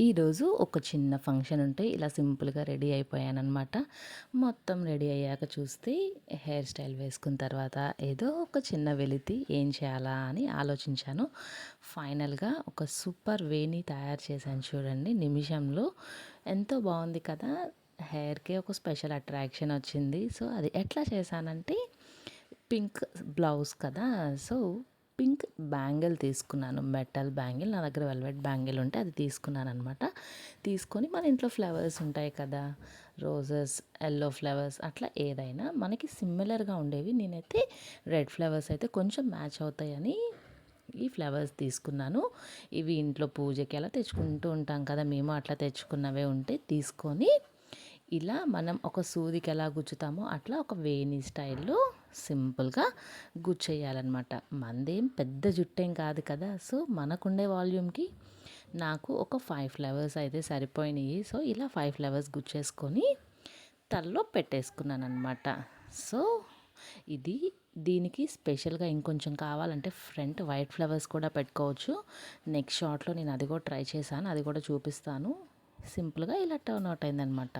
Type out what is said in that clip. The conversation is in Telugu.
ఈరోజు ఒక చిన్న ఫంక్షన్ ఉంటే ఇలా సింపుల్గా రెడీ అయిపోయానమాట మొత్తం రెడీ అయ్యాక చూస్తే హెయిర్ స్టైల్ వేసుకున్న తర్వాత ఏదో ఒక చిన్న వెలితి ఏం చేయాలా అని ఆలోచించాను. ఫైనల్గా ఒక సూపర్ వేని తయారు చేశాను చూడండి. నిమిషంలో ఎంతో బాగుంది కదా? హెయిర్కి ఒక స్పెషల్ అట్రాక్షన్ వచ్చింది. సో అది ఎట్లా చేశానంటే పింక్ బ్లౌజ్ కదా? సో పింక్ బ్యాంగిల్ తీసుకున్నాను. Metal bangle. నా దగ్గర వెల్వెట్ బ్యాంగిల్ ఉంటే అది తీసుకున్నాను అనమాట తీసుకొని మన ఇంట్లో ఫ్లవర్స్ ఉంటాయి కదా రోజెస్ ఎల్లో ఫ్లవర్స్ అట్లా ఏదైనా మనకి సిమిలర్గా ఉండేవి. నేనైతే రెడ్ ఫ్లవర్స్ అయితే కొంచెం మ్యాచ్ అవుతాయని ఈ ఫ్లవర్స్ తీసుకున్నాను. ఇవి ఇంట్లో పూజకి అలా తెచ్చుకుంటూ ఉంటాం కదా మేము అట్లా తెచ్చుకున్నవే ఉంటే తీసుకొని ఇలా మనం ఒక సూదికి ఎలా గుచ్చుతామో అట్లా ఒక వేణి స్టైల్లో సింపుల్గా గుచ్చేయాలన్నమాట. మందేం పెద్ద జుట్టేం కాదు కదా సో మనకుండే వాల్యూమ్కి నాకు ఒక ఫైవ్ ఫ్లవర్స్ అయితే సరిపోయినాయి. సో ఇలా ఫైవ్ ఫ్లవర్స్ గుచ్చేసుకొని తల్లో పెట్టేసుకున్నాను అనమాట సో ఇది దీనికి స్పెషల్గా ఇంకొంచెం కావాలంటే ఫ్రంట్ వైట్ ఫ్లవర్స్ కూడా పెట్టుకోవచ్చు. నెక్స్ట్ షార్ట్లో నేను అది కూడా ట్రై చేశాను అది కూడా చూపిస్తాను. సింపుల్గా ఇలా టర్న్ అవుట్ అయిందనమాట